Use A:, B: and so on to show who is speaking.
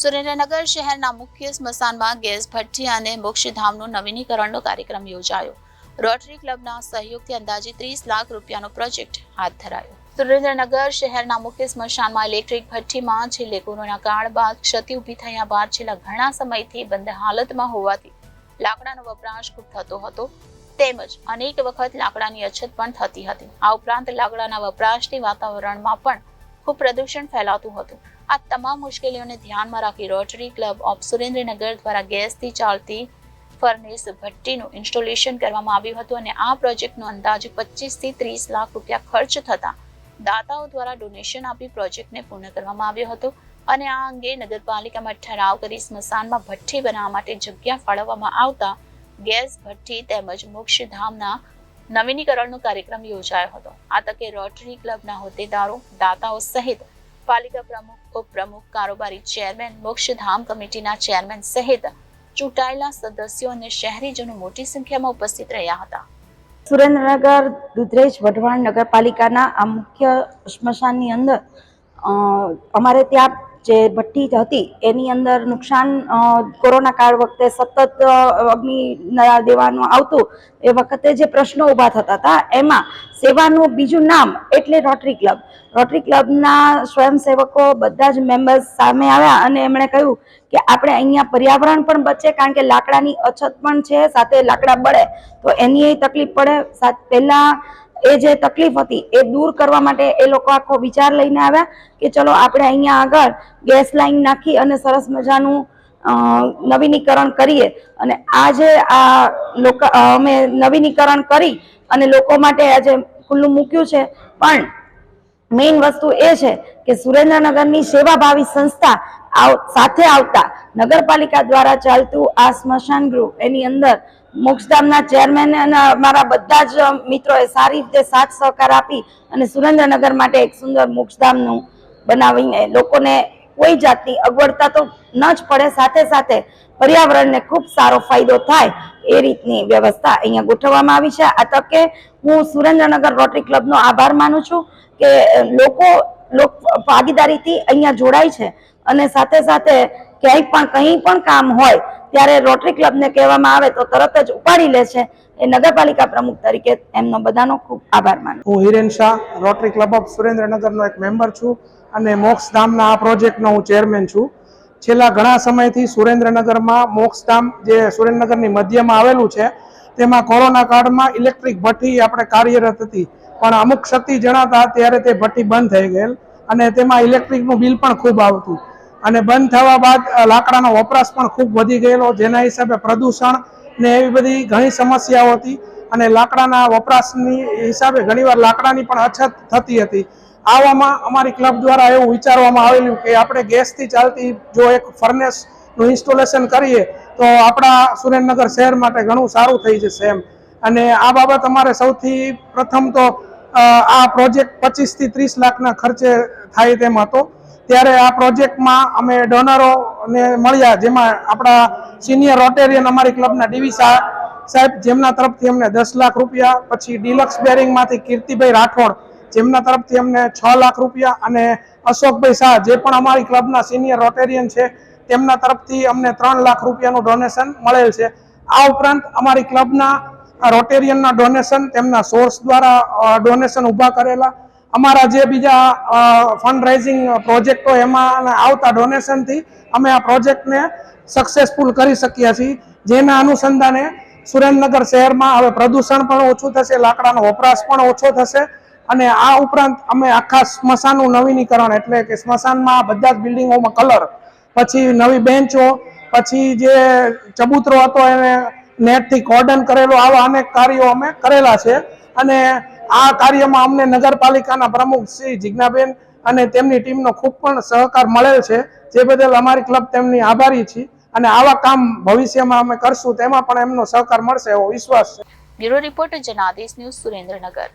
A: સુરેન્દ્રનગર શહેરના મુખ્ય સ્મશાનમાં ગેસ ભઠ્ઠી અને મોક્ષધામનું નવીનીકરણનો કાર્યક્રમ યોજાયો. રોટરી ક્લબના સહયોગથી અંદાજે ત્રીસ લાખ રૂપિયાનો પ્રોજેક્ટ હાથ ધરાયો. સુરેન્દ્રનગર શહેરના મુખ્ય સ્મશાનમાં ઇલેક્ટ્રિક ભઠ્ઠીમાં છેલ્લે કોરોના કાળ બાદ ક્ષતિ ઊભી થયા બાદ છેલ્લા ઘણા સમયથી બંધ હાલતમાં હોવાથી લાકડાનો વપરાશ ખૂબ થતો હતો. તેમજ અનેક વખત લાકડાની અછત પણ થતી હતી. આ ઉપરાંત લાકડાના વપરાશથી વાતાવરણમાં પણ ખૂબ પ્રદૂષણ ફેલાતું હતું. આ તમામ મુશ્કેલીઓને ધ્યાનમાં રાખી રોટરી ક્લબ ઓફ સુરેન્દ્રનગર દ્વારા ગેસથી ચાલતી ફર્નેસ ભઠ્ઠીનું ઇન્સ્ટોલેશન કરવામાં આવ્યું હતું અને આ પ્રોજેક્ટનો અંદાજ પચીસથી ત્રીસ લાખ રૂપિયા ખર્ચ થતા દાતાઓ દ્વારા ડોનેશન આપી પ્રોજેક્ટને પૂર્ણ કરવામાં આવ્યો હતો અને આ અંગે નગરપાલિકામાં ઠરાવ કરી સ્મશાનમાં ભઠ્ઠી બનાવવા માટે જગ્યા ફાળવવામાં આવતા ગેસ, ભઠ્ઠી તેમજ મોક્ષધામના નવીનીકરણનો કાર્યક્રમ યોજાયો હતો. આ તકે રોટરી ક્લબના હોદ્દેદારો, દાતાઓ સહિત પાલિકા પ્રમુખ, ઉપપ્રમુખ, કારોબારી ચેરમેન, મોક્ષધામ કમિટીના ચેરમેન સહિત ચૂંટાયેલા સદસ્યો અને શહેરીજનો મોટી સંખ્યામાં ઉપસ્થિત રહ્યા હતા.
B: સુરેન્દ્રનગર, દુધરેજ, વઢવાણ નગરપાલિકાના આ મુખ્ય સ્મશાનની અંદર અમારે ત્યાં જે ભઠ્ઠી હતી, એની અંદર નુકસાન કોરોના કાળ વખતે સતત અગ્નિ દેવાનું આવતું, એ વખતે જે પ્રશ્નો ઊભા થતા હતા, એમાં સેવાનું બીજું નામ એટલે રોટરી ક્લબ રોટરી ક્લબના સ્વયંસેવકો બધા જ મેમ્બર્સ સામે આવ્યા અને એમણે કહ્યું કે આપણે અહીંયા પર્યાવરણ પણ બચે, કારણ કે લાકડાની અછત પણ છે, સાથે લાકડા બળે. તો એની તકલીફ પડે. સાથે પહેલા એ જે તકલીફ હતી એ દૂર કરવા માટે એ લોકો આખો વિચાર લઈને આવ્યા કે ચલો આપણે અહીંયા આગળ ગેસ લાઈન નાખી અને સરસ મજાનું નવીનીકરણ કરીએ. અને આજે આ લોકો અમે નવીનીકરણ કરી અને લોકો માટે આજે ખુલ્લું મૂક્યું છે. પણ મેઇન વસ્તુ એ છે કે સુરેન્દ્રનગરની સેવાભાવી સંસ્થા સાથે આવતા નગરપાલિકા દ્વારા ચાલતું આ સ્મશાન ગૃહ, એની અંદર મોક્ષધામના ચેરમેન અને અમારા બધા જ મિત્રોએ સારી રીતે સાથ સહકાર આપી અને સુરેન્દ્રનગર માટે એક સુંદર મોક્ષધામનું બનાવીને લોકોને કોઈ જાતની અગવડતા તો ન જ પડે, સાથે સાથે પર્યાવરણને ખૂબ સારો ફાયદો થાય એ રીતની વ્યવસ્થા અહીંયા ગોઠવવામાં આવી છે. આ તકે હું સુરેન્દ્રનગર રોટરી ક્લબનો આભાર માનું છું કે લોકો લોક, ભાગીદારીથી અહીંયા જોડાય છે અને સાથે સાથે ક્યાંય પણ કંઈ પણ કામ હોય, ત્યારે રોટરી ક્લબને કહેવામાં આવે તો તરત જ ઉપાડી લે છે. એ નગરપાલિકા પ્રમુખ તરીકે એમનો બધાનો ખૂબ આભાર માનું
C: હું Hiren Shah Rotary Club of સુરેન્દ્રનગરનો એક મેમ્બર છું અને મોક્ષધામના આ પ્રોજેક્ટનો હું ચેરમેન છું. છેલ્લા ઘણા સમયથી સુરેન્દ્રનગરમાં મોક્ષધામ જે સુરેન્દ્રનગરની મધ્યમાં આવેલું છે, તેમાં કોરોના કાળમાં ઇલેક્ટ્રિક ભઠ્ઠી આપણે કાર્યરત હતી. પણ અમુક ક્ષતિ જણાતા ત્યારે તે ભઠ્ઠી બંધ થઈ ગયેલ અને તેમાં ઇલેક્ટ્રિકનું બિલ પણ ખૂબ આવતું. અને બંધ થવા બાદ લાકડાનો વપરાશ પણ ખૂબ વધી ગયેલો, જેના હિસાબે પ્રદૂષણ ને એવી બધી ઘણી સમસ્યાઓ હતી. અને લાકડાના વપરાશની હિસાબે ઘણીવાર લાકડાની પણ અછત થતી હતી. આવામાં અમારી ક્લબ દ્વારા એવું વિચારવામાં આવેલું કે આપણે ગેસથી ચાલતી જો એક ફર્નેસનું ઇન્સ્ટોલેશન કરીએ, તો આપણા સુરેન્દ્રનગર શહેર માટે ઘણું સારું થઈ જશે એમ. અને આ બાબત અમારે સૌથી પ્રથમ તો આ પ્રોજેક્ટ પચીસથી ત્રીસ લાખના ખર્ચે થાય તેમ હતો. ત્યારે આ પ્રોજેક્ટમાં અમે ડોનરોને મળ્યા, જેમાં આપણા સિનિયર રોટેરિયન અમારી ક્લબના ડીવી સાહેબ, જેમના તરફથી અમને દસ લાખ રૂપિયા, પછી ડિલક્સ બેરિંગમાંથી કીર્તિભાઈ રાઠોડ, જેમના તરફથી અમને છ લાખ રૂપિયા અને અશોકભાઈ શાહ, જે પણ અમારી ક્લબના સિનિયર રોટેરિયન છે, તેમના તરફથી અમને ત્રણ લાખ રૂપિયાનું ડોનેશન મળેલ છે. આ ઉપરાંત અમારી ક્લબના રોટેરિયનના ડોનેશન તેમના સોર્સ દ્વારા ડોનેશન ઊભા કરેલા. અમારા જે બીજા ફંડ રાઇઝિંગ પ્રોજેક્ટો એમાં આવતા ડોનેશનથી અમે આ પ્રોજેક્ટને સક્સેસફુલ કરી શક્યા છીએ. જેના અનુસંધાને સુરેન્દ્રનગર શહેરમાં હવે પ્રદૂષણ પણ ઓછું થશે, લાકડાનો વપરાશ પણ ઓછો થશે અને આ ઉપરાંત અમે આખા સ્મશાનનું નવીનીકરણ એટલે કે સ્મશાનમાં બધા જ બિલ્ડિંગોમાં કલર, પછી નવી બેન્ચો, પછી જે ચબૂતરો હતો એને નેટથી કોર્ડન કરેલો, આવા અનેક કાર્યો અમે કરેલા છે. અને આ કાર્યમાં અમને નગરપાલિકાના પ્રમુખ શ્રી જિજ્ઞાબેન અને તેમની ટીમનો ખૂબ પણ સહકાર મળેલ છે. જે બદલ અમારી ક્લબ તેમની આભારી છે. અને આવા કામ ભવિષ્યમાં અમે કરશું તેમાં પણ એમનો સહકાર મળશે એવો વિશ્વાસ છે.
A: Bureau report Janadesh news Surendranagar.